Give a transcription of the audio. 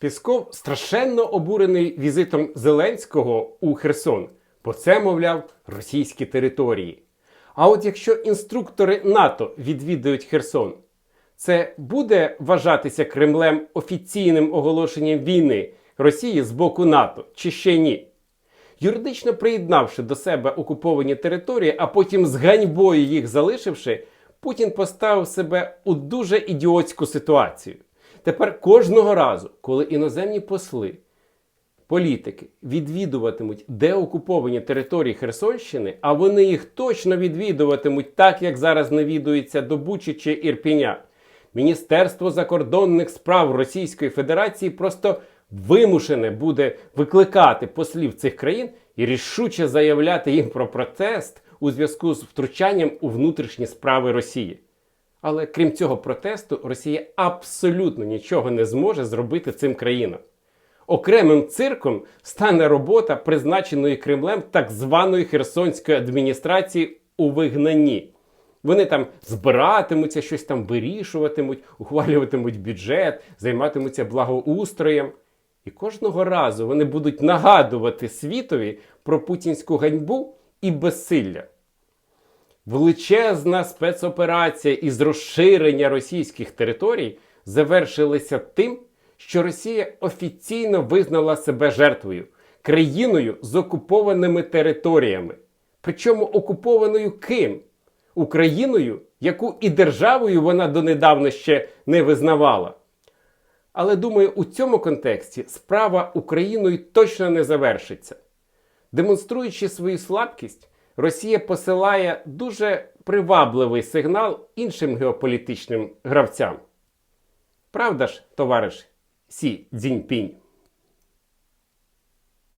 Пісков страшенно обурений візитом Зеленського у Херсон, бо це, мовляв, російські території. А от якщо інструктори НАТО відвідують Херсон, це буде вважатися Кремлем офіційним оголошенням війни Росії з боку НАТО чи ще ні? Юридично приєднавши до себе окуповані території, а потім з ганьбою їх залишивши, Путін поставив себе у дуже ідіотську ситуацію. Тепер кожного разу, коли іноземні посли, політики відвідуватимуть деокуповані території Херсонщини, а вони їх точно відвідуватимуть так, як зараз навідується до Бучі чи Ірпіня. Міністерство закордонних справ Російської Федерації просто вимушене буде викликати послів цих країн і рішуче заявляти їм про протест у зв'язку з втручанням у внутрішні справи Росії. Але крім цього протесту, Росія абсолютно нічого не зможе зробити цим країнам. Окремим цирком стане робота призначеної Кремлем так званої Херсонської адміністрації у вигнанні. Вони там збиратимуться, щось там вирішуватимуть, ухвалюватимуть бюджет, займатимуться благоустроєм. І кожного разу вони будуть нагадувати світові про путінську ганьбу і безсилля. Величезна спецоперація із розширення російських територій завершилася тим, що Росія офіційно визнала себе жертвою, країною з окупованими територіями. Причому окупованою ким? Україною, яку і державою вона донедавна ще не визнавала. Але думаю, у цьому контексті справа Україною точно не завершиться. Демонструючи свою слабкість, Росія посилає дуже привабливий сигнал іншим геополітичним гравцям. Правда ж, товариш Сі Цзіньпінь?